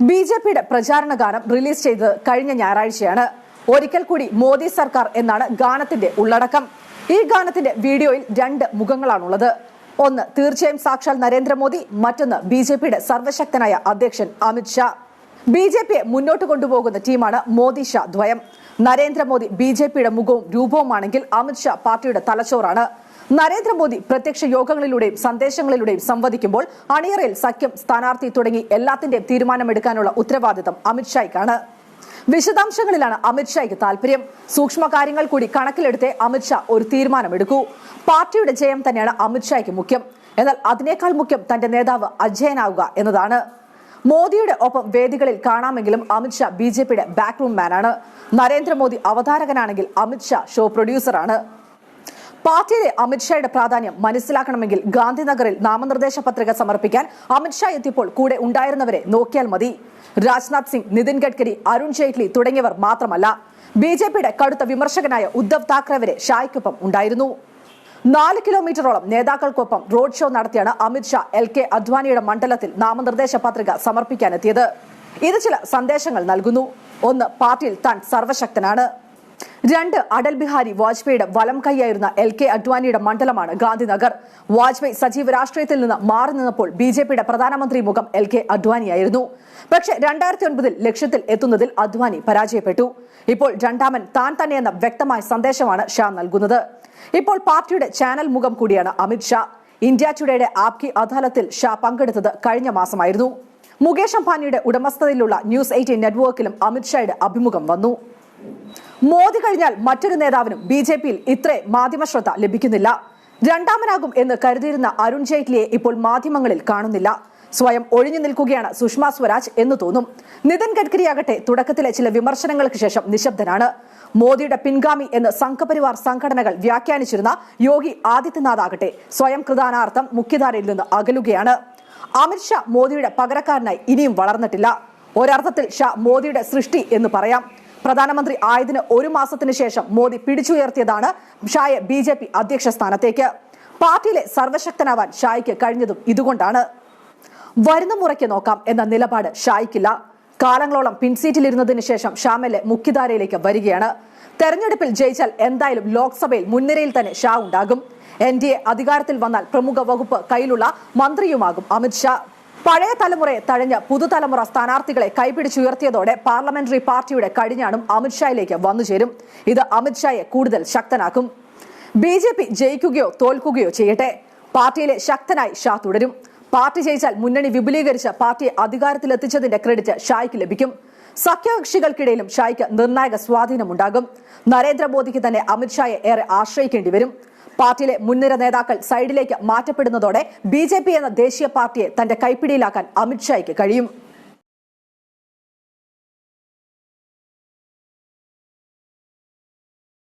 B J പിയുടെ പ്രചാരണ ഗാനം റിലീസ് ചെയ്തത് കഴിഞ്ഞ ഞായറാഴ്ചയാണ്. ഒരിക്കൽ കൂടി മോദി സർക്കാർ എന്നാണ് ഗാനത്തിന്റെ ഉള്ളടക്കം. ഈ ഗാനത്തിന്റെ വീഡിയോയിൽ രണ്ട് മുഖങ്ങളാണുള്ളത്. ഒന്ന് തീർച്ചയായും സാക്ഷാൽ നരേന്ദ്രമോദി മറ്റൊന്ന് ബി ജെ പിയുടെ സർവശക്തനായ അധ്യക്ഷൻ അമിത്ഷാ ബി ജെ പിയെ മുന്നോട്ട് കൊണ്ടുപോകുന്ന ടീമാണ് മോദി ഷാ ദ്വയം. നരേന്ദ്രമോദി ബി ജെ പിയുടെ മുഖവും രൂപവുമാണെങ്കിൽ അമിത്ഷാ പാർട്ടിയുടെ തലച്ചോറാണ്. നരേന്ദ്രമോദി പ്രത്യക്ഷ യോഗങ്ങളിലൂടെയും സന്ദേശങ്ങളിലൂടെയും സംവദിക്കുമ്പോൾ അണിയറയിൽ സഖ്യം സ്ഥാനാർത്ഥി തുടങ്ങി എല്ലാത്തിന്റെയും തീരുമാനമെടുക്കാനുള്ള ഉത്തരവാദിത്തം അമിത്ഷായ്ക്കാണ് വിശദാംശങ്ങളിലാണ് അമിത്ഷായ്ക്ക് താല്പര്യം സൂക്ഷ്മ കാര്യങ്ങൾ കൂടി കണക്കിലെടുത്തേ അമിത്ഷാ ഒരു തീരുമാനമെടുക്കൂ. പാർട്ടിയുടെ ജയം തന്നെയാണ് അമിത്ഷായ്ക്ക് മുഖ്യം. എന്നാൽ അതിനേക്കാൾ മുഖ്യം തന്റെ നേതാവ് അജയനാവുക എന്നതാണ്. മോദിയുടെ ഒപ്പം വേദികളിൽ കാണാമെങ്കിലും അമിത്ഷാ ബി ജെ പിയുടെ ബാക്ക്റൂം മാനാണ്. നരേന്ദ്രമോദി അവതാരകനാണെങ്കിൽ അമിത്ഷാ ഷോ പ്രൊഡ്യൂസറാണ്. പാർട്ടിയിലെ അമിത്ഷായുടെ പ്രാധാന്യം മനസ്സിലാക്കണമെങ്കിൽ ഗാന്ധിനഗറിൽ നാമനിർദ്ദേശ പത്രിക സമർപ്പിക്കാൻ അമിത്ഷാ എത്തിയപ്പോൾ കൂടെ ഉണ്ടായിരുന്നവരെ നോക്കിയാൽ മതി. രാജ്നാഥ് സിംഗ് നിതിൻ ഗഡ്കരി അരുൺ ജെയ്റ്റ്ലി തുടങ്ങിയവർ മാത്രമല്ല. ബി ജെ പിയുടെ കടുത്ത വിമർശകനായ ഉദ്ധവ് താക്കറെ വരെ ഷായ്ക്കൊപ്പം ഉണ്ടായിരുന്നു. നാല് കിലോമീറ്ററോളം നേതാക്കൾക്കൊപ്പം റോഡ് ഷോ നടത്തിയാണ് അമിത്ഷാ എൽ കെ അദ്വാനിയുടെ മണ്ഡലത്തിൽ നാമനിർദ്ദേശ പത്രിക സമർപ്പിക്കാനെത്തിയത് ഇത് ചില സന്ദേശങ്ങൾ നൽകുന്നു. ഒന്ന് പാർട്ടിയിൽ താൻ സർവശക്തനാണ്. രണ്ട് അടൽ ബിഹാരി വാജ്പേയിയുടെ വലം കൈയായിരുന്ന എൽ കെ അഡ്വാനിയുടെ മണ്ഡലമാണ് ഗാന്ധിനഗർ. വാജ്പേയി സജീവ രാഷ്ട്രീയത്തിൽ നിന്ന് മാറി നിന്നപ്പോൾ ബി ജെ പിയുടെ പ്രധാനമന്ത്രി മുഖം എൽ കെ അഡ്വാനിയായിരുന്നു പക്ഷെ രണ്ടായിരത്തി ഒൻപതിൽ ലക്ഷ്യത്തിൽ എത്തുന്നതിൽ അദ്വാനി പരാജയപ്പെട്ടു. ഇപ്പോൾ രണ്ടാമൻ താൻ തന്നെയെന്ന വ്യക്തമായ സന്ദേശമാണ് ഷാ നൽകുന്നത്. ഇപ്പോൾ പാർട്ടിയുടെ ചാനൽ മുഖം കൂടിയാണ് അമിത് ഷാ. ഇന്ത്യ ടുഡേയുടെ ആപ്കി അദാലത്തിൽ ഷാ പങ്കെടുത്തത് കഴിഞ്ഞ മാസമായിരുന്നു. മുകേഷ് അംബാനിയുടെ ഉടമസ്ഥതയിലുള്ള ന്യൂസ് എയ്റ്റീൻ നെറ്റ്വർക്കിലും അമിത് ഷായുടെ അഭിമുഖം വന്നു. മോദി കഴിഞ്ഞാൽ മറ്റൊരു നേതാവിനും ബി ജെ പിയിൽ ഇത്രേ മാധ്യമ ശ്രദ്ധ ലഭിക്കുന്നില്ല. രണ്ടാമനാകും എന്ന് കരുതിയിരുന്ന അരുൺ ജെയ്റ്റ്ലിയെ ഇപ്പോൾ മാധ്യമങ്ങളിൽ കാണുന്നില്ല. സ്വയം ഒഴിഞ്ഞു നിൽക്കുകയാണ് സുഷമ സ്വരാജ് എന്ന് തോന്നും. നിതിൻ ഗഡ്കരിയാകട്ടെ തുടക്കത്തിലെ ചില വിമർശനങ്ങൾക്ക് ശേഷം നിശബ്ദനാണ്. മോദിയുടെ പിൻഗാമി എന്ന് സംഘപരിവാർ സംഘടനകൾ വ്യാഖ്യാനിച്ചിരുന്ന യോഗി ആദിത്യനാഥ് ആകട്ടെ സ്വയം കൃതാനാർത്ഥം മുഖ്യധാരയിൽ നിന്ന് അകലുകയാണ്. അമിത്ഷാ മോദിയുടെ പകരക്കാരനായി ഇനിയും വളർന്നിട്ടില്ല. ഒരർത്ഥത്തിൽ ഷാ മോദിയുടെ സൃഷ്ടി എന്ന് പറയാം. പ്രധാനമന്ത്രി ആയതിന് ഒരു മാസത്തിന് ശേഷം മോദി പിടിച്ചുയർത്തിയതാണ് ഷായെ ബി ജെ പി അധ്യക്ഷ സ്ഥാനത്തേക്ക്. പാർട്ടിയിലെ സർവശക്തനാവാൻ ഷായ്ക്ക് കഴിഞ്ഞതും ഇതുകൊണ്ടാണ്. വരുന്ന മുറയ്ക്ക് നോക്കാം എന്ന നിലപാട് ഷായ്ക്കില്ല. കാലങ്ങളോളം പിൻസീറ്റിലിരുന്നതിന് ശേഷം ഷാമെല്ലെ മുഖ്യധാരയിലേക്ക് വരികയാണ്. തെരഞ്ഞെടുപ്പിൽ ജയിച്ചാൽ എന്തായാലും ലോക്സഭയിൽ മുൻനിരയിൽ തന്നെ ഷാ ഉണ്ടാകും. എൻ ഡി എ അധികാരത്തിൽ വന്നാൽ പ്രമുഖ വകുപ്പ് കയ്യിലുള്ള മന്ത്രിയുമാകും അമിത് ഷാ. പഴയ തലമുറയെ തഴഞ്ഞ പുതുതലമുറ സ്ഥാനാർത്ഥികളെ കൈപിടിച്ചുയർത്തിയതോടെ പാർലമെന്ററി പാർട്ടിയുടെ കടിഞ്ഞാണും അമിത്ഷായിലേക്ക് വന്നുചേരും ഇത് അമിത്ഷായെ കൂടുതൽ ശക്തനാക്കും. ബി ജെ പി ജയിക്കുകയോ തോൽക്കുകയോ ചെയ്യട്ടെ. പാർട്ടിയിലെ ശക്തനായി ഷാ തുടരും. പാർട്ടി ജയിച്ചാൽ മുന്നണി വിപുലീകരിച്ച് പാർട്ടിയെ അധികാരത്തിലെത്തിച്ചതിന്റെ ക്രെഡിറ്റ് ഷായ്ക്ക് ലഭിക്കും. സഖ്യകക്ഷികൾക്കിടയിലും ഷായ്ക്ക് നിർണായക സ്വാധീനമുണ്ടാകും. നരേന്ദ്രമോദിക്ക് തന്നെ അമിത്ഷായെ ഏറെ ആശ്രയിക്കേണ്ടി വരും. പാർട്ടിയിലെ മുൻനിര നേതാക്കൾ സൈഡിലേക്ക് മാറ്റപ്പെടുന്നതോടെ ബി എന്ന ദേശീയ പാർട്ടിയെ തന്റെ കൈപ്പിടിയിലാക്കാൻ അമിത്ഷായ്ക്ക് കഴിയും.